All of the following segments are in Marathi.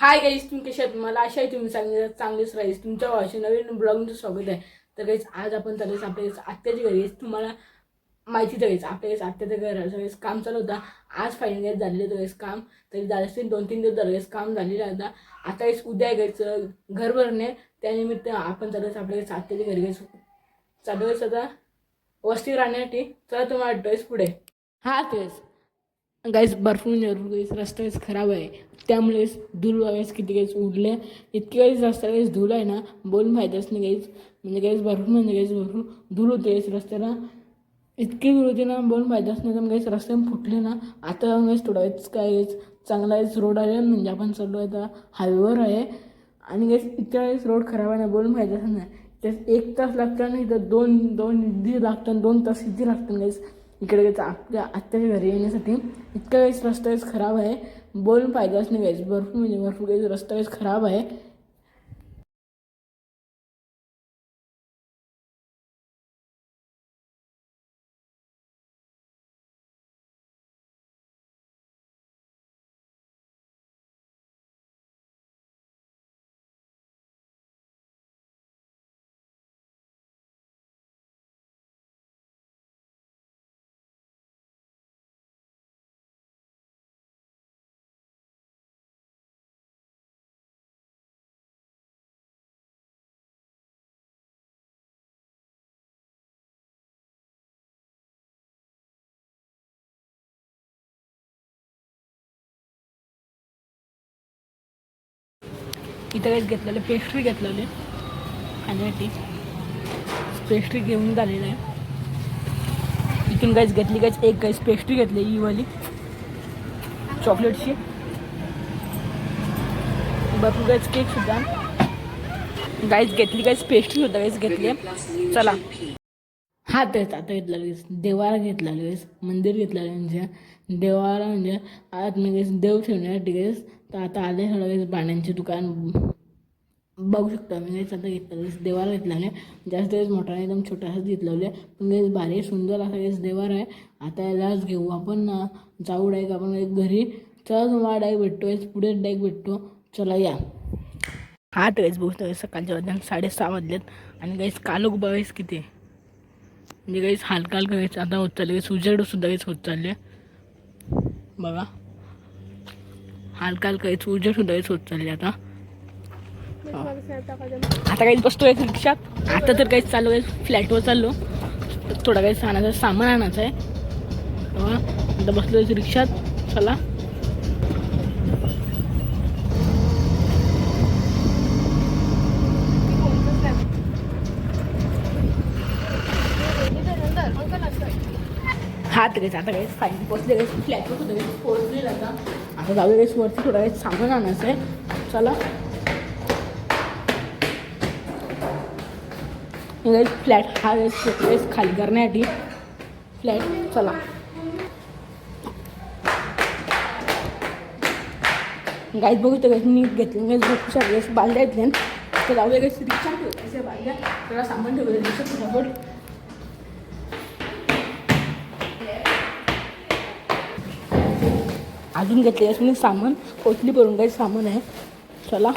हाय गाईज तुम्ही कशात मला अशा आहे तुम्ही चांगले चांगलेच राहील तुमच्या भाषे नवीन ब्लॉगचं स्वागत आहे. तर गाईज आज आपण चालू आपल्या गाईज घरी. तुम्हाला माहिती तर आपल्या गाईज आत्याच्या घराचं काम चालू होता. आज फायनल गाईज झालेलं होतं काम. तरी झालं दोन तीन दिवस झालं काम झालेलं आहे आता. आता गाईज उद्या घ्यायचं घर भरणे. त्यानिमित्त आपण चालू आपल्या आत्याच्या घरी घ्यायचं चालू आता. वस्ती राहण्यासाठी. चला तुम्हाला वाटतोय पुढे. हा तेच. गाईस बर्फून म्हणजे गाईस रस्ता गाईस खराब आहे. त्यामुळे धूल वगैरे किती गाईस उडले इतके गाईस रस्ता गाईस धूल आहे ना बोलून फायदाच नाही गाईस म्हणजे गाईस भरपूर म्हणजे गाईस भरपूर धूल होते गाईस रस्त्याला. इतकी धूल होती ना बोलून फायदाच नाही. तर गाईस रस्ते फुटले ना. आता गाईस थोडा वेळेस काय गाईस चांगला आहेच रोड आहे म्हणजे आपण चाललो आहे तर हायवेवर आहे. आणि गाईस इतक्या वेळेस रोड खराब आहे ना बोलून फायदाच नाही. त्यात एक तास लागतात ना इथं दोन दोन इथे लागतात दोन तास इथे लागतात गाईस इकडे गायचं आपल्या आत्याच्या घरी येण्यासाठी. इतका वेळेस रस्ता वेळेस खराब आहे. बोलून फायदाच नाही गायच भरपूर म्हणजे भरपूर काही रस्ता वेळेस खराब आहे. इथं काहीच घेतलेलं पेस्ट्री घेतलेले. खाण्यासाठी पेस्ट्री घेऊन झालेलं आहे. इथून काहीच घेतली काहीच एक काहीच पेस्ट्री घेतली ही वाली. चॉकलेटची भरपूर काहीच केक सुद्धा. गाईच घेतली काहीच पेस्ट्री सुद्धा काहीच घेतली चला. हा तेच आता घेतला लगेच देवारा घेतला लगेच मंदिर घेतला म्हणजे देवारा म्हणजे आत लगेच देव ठेवण्यासाठी लगेच तर आता आले लगेच पाण्यांचे दुकान. बघू शकता मी लगेच आता घेतलं देवाला घेतला नाही जास्त वेळेस मोठा नाही एकदम छोटासाच घेतलावले पण लगेच भारी सुंदर असा लगेच देवार आहे. आता यालाच घेऊ आपण. ना जाऊ डायक आपण एक घरी. चला तुम्हाला डायक भेटतो पुढे डायक भेटतो. चला या. हा तेच बघतो सकाळच्या वाजल्या साडेसहा वाजल्यात आणि गाईस कालू बघायस किती? म्हणजे काहीच हलका करायचं. आता होत चालले. सुजेड सुद्धा काहीच होत चालले बघा. हालकाल काहीच उजेड सुद्धा काहीच होत चालले आता. आता काहीच बसतोय रिक्षात. आता तर काहीच चालू आहे. फ्लॅटवर चाललो. थोडा काही आणायचं सामान आणायचं आहे. आता बसलो रिक्षात. चला. हा काहीच आता काहीच फाईन पोचले. फ्लॅटवर सुद्धा काहीच पोचले आता. आता जाऊया वेळेस वरती थोडा काही सांगून आणायचं आहे. चला. हे फ्लॅट हा वेळेस वेळेस खाली करण्यासाठी. फ्लॅट चला. गाईत बघू तर नीट घेतले. गाईच भरपूर सारे वेळेस बालद्या घेतल्या तर जाऊया काहीच रिक्षा ठेवायचं बालद्या त्याला सामान ठेवलं रिक्षा फटाफट अजून घेतले असं सामान पोटली भरून काही सामान आहे. चला.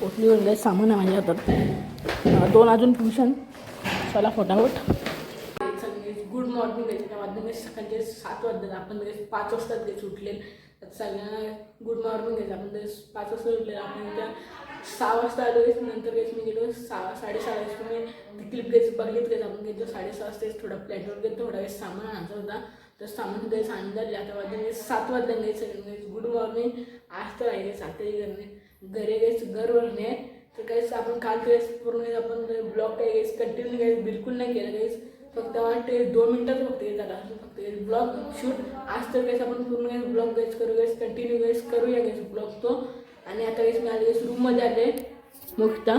पोटली भरून काही सामान आहे माझ्या हातात. दोन अजून ट्युशन चला फटाफट. गुड मॉर्निंग त्याच्या वाजले सकाळचे सात वाजता आपण लगेच पाच वाजता ते सुटले सगळ्यांना गुड मॉर्निंग घ्यायचं आपण लगेच पाच वाजता सुटले आपण त्या सहा वाजता आलो नंतर गेस मी गेलो सहा साडेसहा वाजता. मी क्लिप घ्यायचं बघितलं आपण घेतो साडेसहा वाजता थोडा प्लॅटवर घेतो थोडा वेळ सामान आणायचा होता. तर सामान काही आणून झाले आता वाजले सात वाजता घ्यायचं म्हणजे गुड मॉर्निंग. आज तर आहे सातही घरने घरी गेस घर भरणे. तर काहीच आपण काल काहीच पूर्ण आपण ब्लॉग काही गेस कंटिन्यू काही बिलकुल नाही केलं काहीच फक्त वाटते दोन मिनटात फक्त हे झालं. असं फक्त ब्लॉग शूट आज तर काहीच आपण पूर्ण काही ब्लॉग काहीच करू गेस कंटिन्यू गैस करूया काहीच ब्लॉग तो. आणि आता काहीच मी आले काहीच रूममध्ये आले. मुक्ता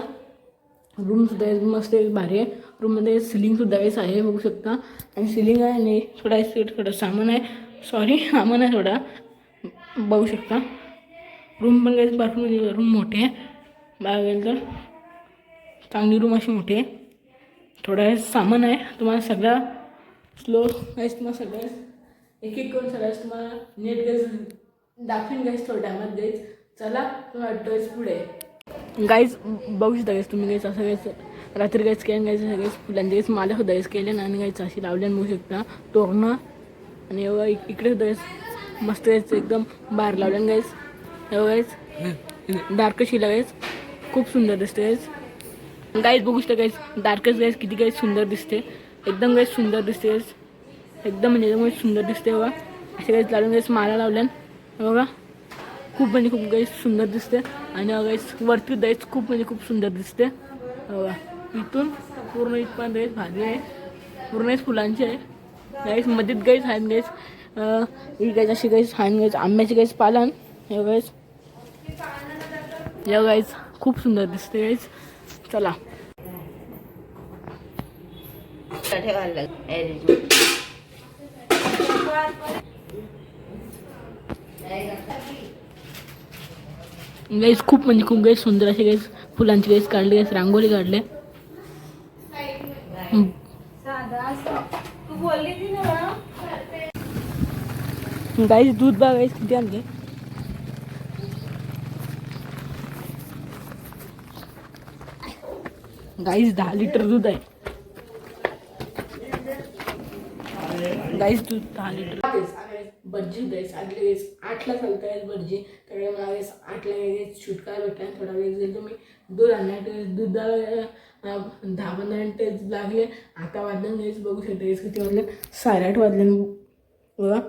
रूम सुद्धा मस्त आहे भारी आहे. रूममध्ये सिलिंग सुद्धा आहे बघू शकता. आणि सिलिंग आहे आणि थोडा थोडं सामान आहे. सॉरी सामान आहे थोडा. बघू शकता. रूम पण काही बाथरूम रूम मोठे आहे. बघायला तर चांगली रूम अशी मोठी आहे. थोडं सामान आहे. तुम्हाला सगळा स्लो गाईस तुम्हाला सगळं एक एक करून सगळ्याच तुम्हाला नेट गॅस दाखवीन गाईस थोड्या टायमात चला तुम्हाला ड्रेस पुढे. गाईज बघू शकता तुम्ही गाईस असं गाईज रात्री काहीच केलं गायचं सगळेच फुलांचे काहीच माला सुद्धा गाईज केले आणि गायचं अशी लावली आणि बघू शकता. तोरणं आणि एवढं इकडे सुद्धा मस्त गायचं एकदम बाहेर लावल्या गायच एवढं गाईज डार्क शिला खूप सुंदर दिसते गायच गायच बघू शकता गायच डार्कच गायच किती गायच सुंदर दिसते. एकदम गायच सुंदर दिसते एकदम म्हणजे एकदम सुंदर दिसते बघा असे गायच लावून गाईस माला लावल्यान बघा. खूप म्हणजे खूप गाईस सुंदर दिसते. आणि गाईस वरती गाईस खूप म्हणजे खूप सुंदर दिसते. बघा. इथून पूर्ण इथपर्यंत गाईस भाजी आहे. पूर्ण फुलांची आहे. गाईस मध्येत गाईस आहेत गाईस ही गाईस अशी गाईस आहेत गाईस आंब्याची गाईस पालन. हे गाईस या गाईस खूप सुंदर दिसते गाईस चला. गाईस खूप म्हणजे खूप गाईस सुंदर अशी गाईस फुलांची गाईस काढली गाईस रांगोळी काढले हम्म. तू बोलली ती ना गाईस दूध बा गाईस किती आणले गाईस दहा लिटर दूध आहे. गाईस दूध दहा लिटर. भटजी गाईस आठले वेळेस आठला चालता येईल भटजी. त्यामुळे मला वेळेस आठला वेळेस शूट भेटला थोडा वेळ जर तुम्ही दूध आणण्यात दूध दहा पंधरा मिनिटे लागले. आता वाजले गाईस बघू शकता गाईस किती वाजले. साडे आठ वाजले. बघा.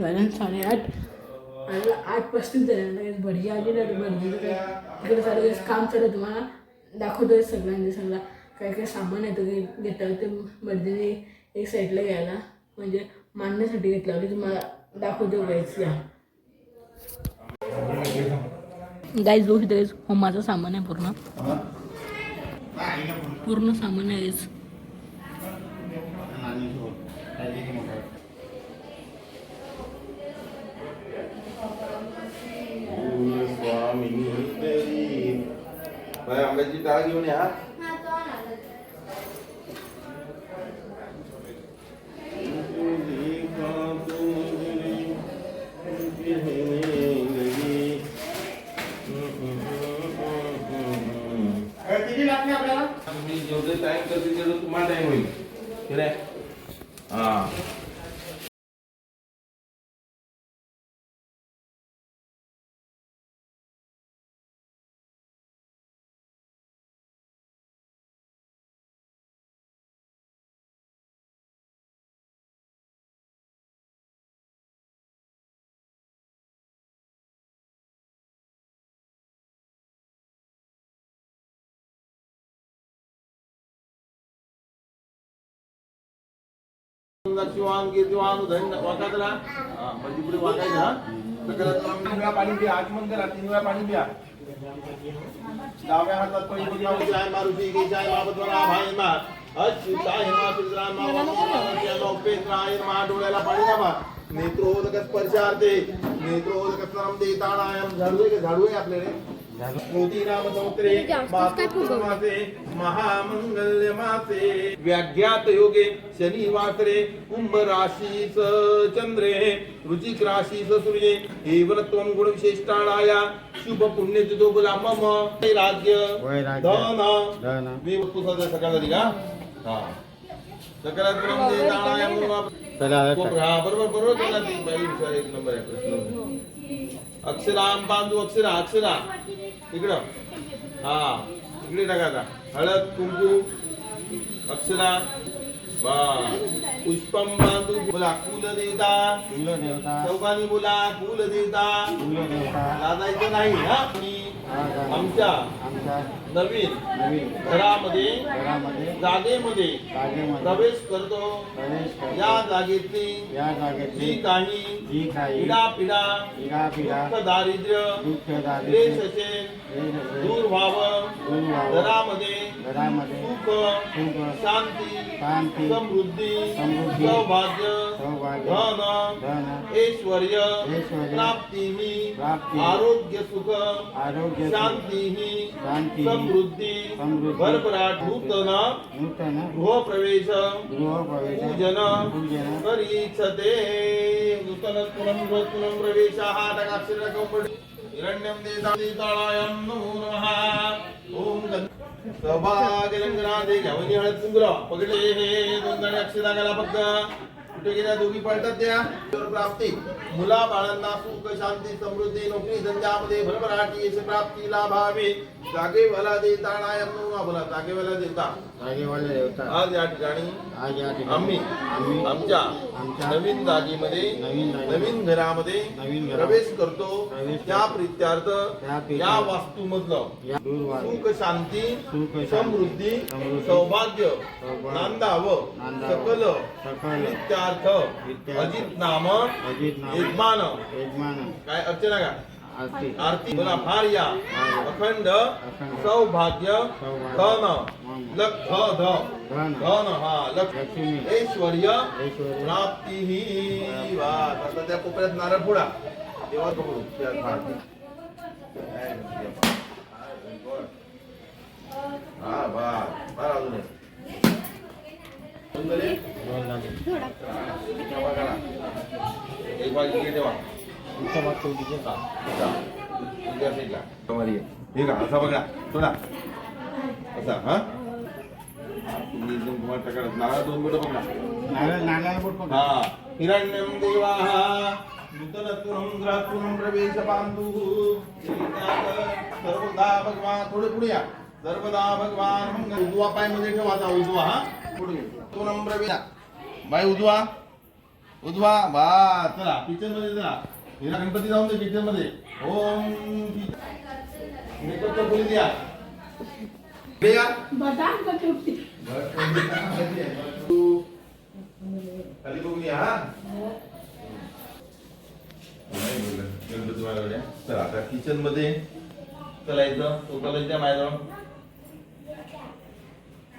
झालं साडेआठ. आणि आठ पस्तीस झाले. भटजी आली ना भटजीचं काय तिकडे चालू काम चालू आहे तुम्हाला दाखवतोय सगळ्यांनी सगळं काय काय सामान येतं ते घेतलं ते भटजीने एक साईडला घ्यायला म्हणजे मांडण्यासाठी घेतलं होतं. तुम्हाला दाखवतो गाईच या. गाईज बघू शकता गाईज होमाचं सामान आहे पूर्ण. पूर्ण सामान आहे बाय आंब्याची टाळ घेऊन या तुम्ही जेवढे टाइम करते तेवढं तुम्हाला टाइम होईल ठीक आहे हा म्हणजे पुढे वाकायचं हा तीन वेळा पाणी आचमन करा तीन वेळा पाणी डाव्या हातात पळी बघा जय मारुती की जय बाबतवरा भाई मा अच्युताय मा सुराय मा वामनाय मा उपेंद्राय मा डोळ्याला पाणी दाबा. नेत्रोदक स्पर्शार्थे नेत्रोदक स्मरम देताणायम झाडू आहे का? झाडू आहे आपल्याकडे. मासे महामंगल्य मासे व्याघ्यात योगे शनिवासरे कुंभ राशी स चंद्रे रुचिक राशी स सूर्ये एवनत्वं गुण विशेषाळाया शुभ पुण्य तिथो बोला मम राज्य धन. मी वस्तू सकाळ झाली का? हा. खूप हा बरोबर बरोबर केला एक नंबर आहे प्रश्न. अक्षराम बांधू अक्षरा अक्षरा. इकडं. हा. इकडे टाका आता. हळद कुंकू अक्षरा. बा. पुष्पम बांधू बोला. कुल देवता कुलदेवता. चौकानी बोला. कुल देवता कुलदेवता. लादायचं नाही हा? आमच्या. आमच्या. नवीन नवीन घरामध्ये घरामध्ये जागेमध्ये जागेमध्ये प्रवेश करतो प्रवेश करतो. या जागेतली या जी जागेची काही जी काही पिढा पिढा पिढा दुःख दारिद्र्य दुःख दारिद्र्य असेल क्लेश असेल, दूर व्हावं दूर व्हावं. घरामध्ये घरामध्ये सुख सुख, शांती शांती, समृद्धी समृद्धी, सौभाग्य सौभाग्य, धन धन, ऐश्वर्य ऐश्वर्य, प्राप्ती प्राप्ती, आरोग्य सुख आरोग्य सुख, शांती शांती, समृद्धी समृद्धी, भरभराट नूतन नूतन गृहप्रवेश गृहप्रवेश पूजन पूजन। करीच्छते नूतन पुनः पुनः प्रवेशः टकाक्षरकं हिरण्यं देताळायं नमो नमः। ओम गण सौभाग्यरंगनाथे घ्यावनी हळद कुंकू पगडले हे दोन जणी अक्षरा गेला फक्त कुठे गेल्या दोघी पळतात त्या? प्राप्ती. मुला बाळांना सुख शांती समृद्धी नोकरी धंद्यामध्ये भरभराटी यश प्राप्ती लाभावी जागेवाला देताळायं नमो बोला. जागेवाला देता. जागेवाले देवता आज या ठिकाणी आज या ठिकाणी आम्ही आम्ही आमच्या आमच्या नवीन जागेमध्ये नवीन घरामध्ये नवीन प्रवेश करतो. त्या. प्रित्यार्थ त्या प्रित्यार्थ या वास्तूमधलं या दूरवाणी सुख शांती समृद्धी सौभाग्य नांदावं, सकल सकल, इत्यार्थ, अजित नाम अजित नाम, यजमान. यजमान. काय अर्चना का? आरती. आरती. बोला भार्या. भार्या, अखंड. सौभाग्य. धन. धन, लख ध. धन, हा लक्ष लक्ष्मी. ऐश्वर्य. प्राप्ती ही वा आता त्या कोपऱ्यात नारळ फोडा. तेव्हा पकडू. हा बा बरं अजून ये. हे का असा बघा थोडा असा हा तुम्ही एकदम कुमार नारळ दोन बोटं पकडा नारळ नारळाला बोट पकड. हा हिरण्यं देवाः नूतनत्वं ग्रातुं प्रवेशपान्तुः सर्वदा भगवान थोडे पुढे या सर्वदा भगवान उजवा पायमध्ये उजवा हा पुढे नूतनं प्रवेश बाय उजवा. उजवा. बा चला किचनमध्ये चला. हिरा गणपती जाऊन दे किचनमध्ये. ओम मेकअपचं खोली द्या. पुढे या बदाम का तुटते खाली बघून या हा. नाही बोललं. गणपती बाळाकडे. चला आता किचनमध्ये. चला इथं. तो कलर द्या माझ्याजवळ.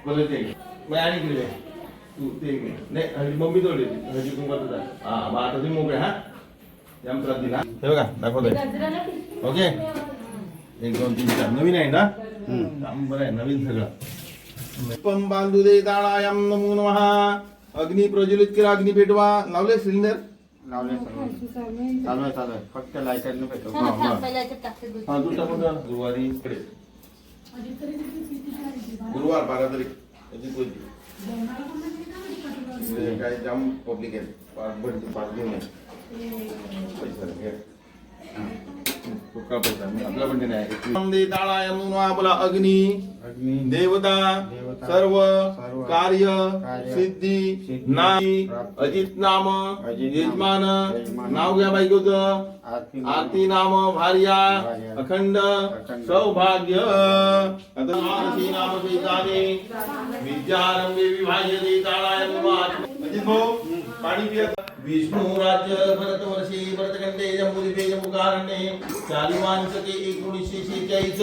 कलर दे मग आणि इकडे. तू ते. नाही हळदी मम्मी जोडली हळदी कुंकवाचं जा. हा मग आता तुम्ही मोकळे हा यंत्रात दिला हे बघा दाखवतोय ओके एक दोन तीन चार नवीन आहे ना काम बरं आहे नवीन सगळं पम बांधू दे दाळायम नमो नमः अग्नी प्रज्वलित केला अग्नी पेटवा लावले सिलेंडर लावले चालू आहे चालू आहे फक्त पेटव हा, तू टाकून जा. गुरुवारी इकडे गुरुवार बारा तारीख म्हणजे काय जाम पब्लिक आहे पाच भरती पाच घेऊन पैसा घे. आपला अग्नी अग्नी देवता सर्व कार्य सिद्धी सिद्धी, अजित नाम यजमान नाव घ्या बाई आरती आरती नाम भार्या अखंड सौभाग्य आरती नाम वेदाने विद्यारंभे विभाज्य देताळाय अजित भाऊ पाणी पिया. विष्णुराज्य राज्य भरत वर्षी भरतखंडे जम्बुद्वीपे जम्बुकारण्ये चालिवांशके एकोणीसशे शेहेचाळीस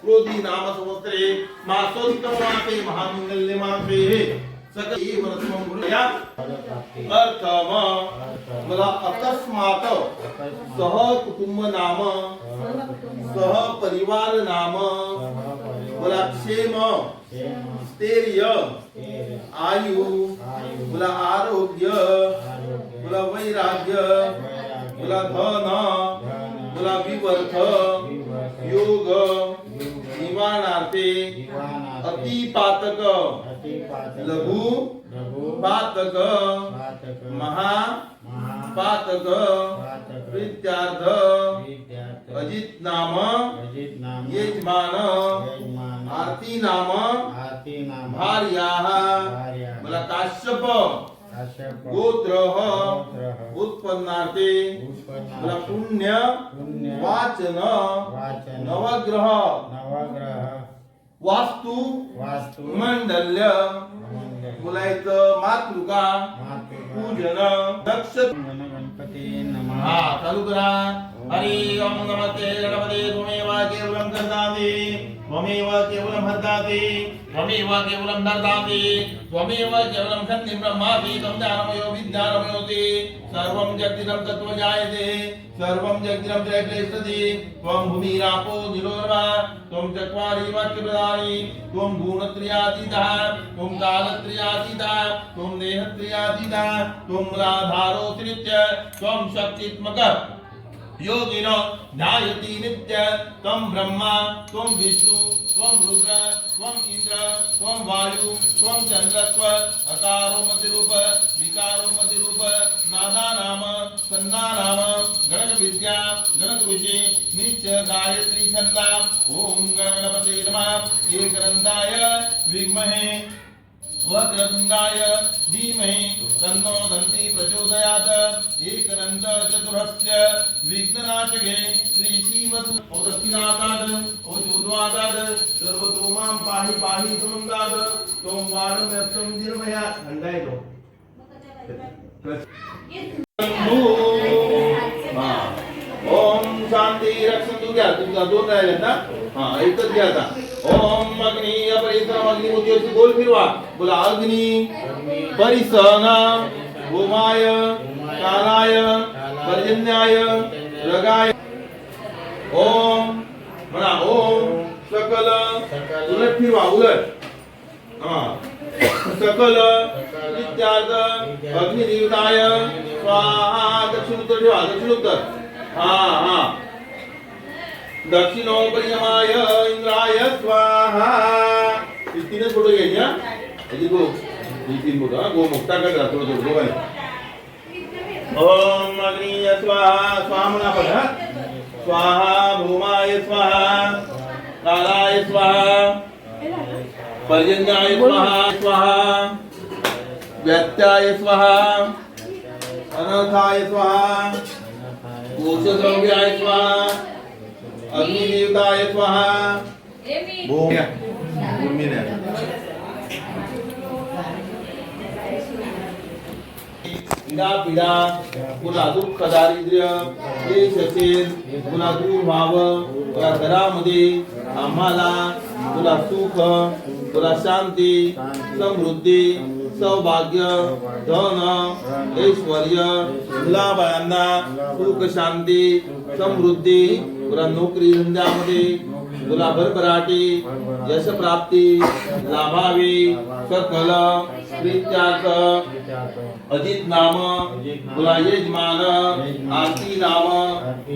क्रोधी नाम संवत्सरे मासोत्तम मासे महामंगल्य मासे सकळी वर्षम गुरुया अर्थम मला अकस्मात सह कुटुंब नाम सह परिवार नाम मला क्षेम स्थैर्य आयु मला आरोग्य मला वैराग्य मला धन मला विवर्थ योग निवारणार्थे अतिपातक लघु पातक महा पातक प्रीत्यार्थ अजित नाम यजमान आरती नाम भार्याः। मला काश्यप गोत्र उत्पन्नार्थे पुण्य वाचन नवग्रह वास्तू वास्तु मंडल्य बोलायचं मातृका पूजन दक्ष गणपती नमः हा चालू करा. हरि ओम नमस्ते गणपते त्वमेव केवलं ददाति त्वमेव केवलं हर्ताति त्वमेव केवलं ददाति त्वमेव केवलं सन्निं ब्रह्मासि तं ज्ञानमयो विज्ञानमयोति सर्वं जगदिदं तत्त्वजायते सर्वं जगदिदं जयतेष्ठति त्वं भूमिरापो निरोर्वा। त्वं चत्वारि वाक्यप्रदानि। त्वं गुणत्रयातीतः। त्वं कालत्रयातीतः। त्वं देहत्रयातीतः त्वं राधारोऽतिरिच्य त्वं शक्तित्मकः। योगिनो ध्यायति नित्य त्वं ब्रह्मा त्वं विष्णु त्वं रुद्र त्वं इन्द्र त्वं वायु त्वं चन्द्रत्व अकारो मतिरूप विकारो मतिरूप नादा नाम सन्ना नाम गणक विद्या गणक विषय नित्य गायत्री छन्दा ओम गणपते नमः। एकदन्ताय विद्महे। वक्रतुण्डाय धीमहि तन्नो दन्ति प्रचोदयात्। एकदन्त चतुरस्य विघ्ननाशके श्री शिवसु औदस्तिनाथात् औचूर्वादात् सर्वतो मां पाहि पाहि सुमन्दात् त्वं वारं व्यक्तं निर्मया। तो हा. ओम शांती। रक्षन्तु घ्या तुमचा दोन राहिले ना? हा एकच घ्या आता. ओम अग्नी अपरिसरम अग्नी उद्योशी गोल फिरवा बोला अग्नि परिसन भूमाय कालाय पर्जन्याय रगाय। ओम म्हणा ओम सकल उलट फिरवा उलट। हा. सकल नित्यार्थ अग्निदेवताय स्वाहा दक्षिण उत्तर ठेवा दक्षिण उत्तर हा हा. दक्षिणोपरियमाय इंद्राय स्वाहा ही तीनच फोटो घ्यायची हा याची गो ही तीन फोटो हा गो मुक्ता काय करा थोडं थोडं दोघांनी ओम अग्नीय स्वाहा स्वाहा म्हणा आपण हा स्वाहा भूमाय स्वाहा कालाय स्वाहा अग्निदेवताय स्वाहा भूम्या। भूमीने पिढा पिढा पुन्हा दुःख दारिद्र्य। देश असेल पुन्हा दूर व्हावं। या घरामध्ये आम्हाला तुला सुख तुला शांती समृद्धी। सौभाग्य धन ऐश्वर मुलाबाळांना सुख शांती समृद्धी तुला नोकरी धंद्यामध्ये तुला भरभराटी यश प्राप्ती लाभावी सकल प्रीत्यार्थ अजित नाम तुला यजमान आरती नाम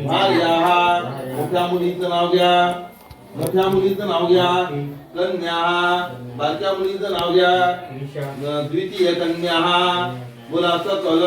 भार्या मोठ्या मुलीचं नाव घ्या. मोठ्या मुलीचं नाव घ्या. कन्या. बारक्या मुलीचं नाव घ्या. द्वितीय कन्या. बोला सकल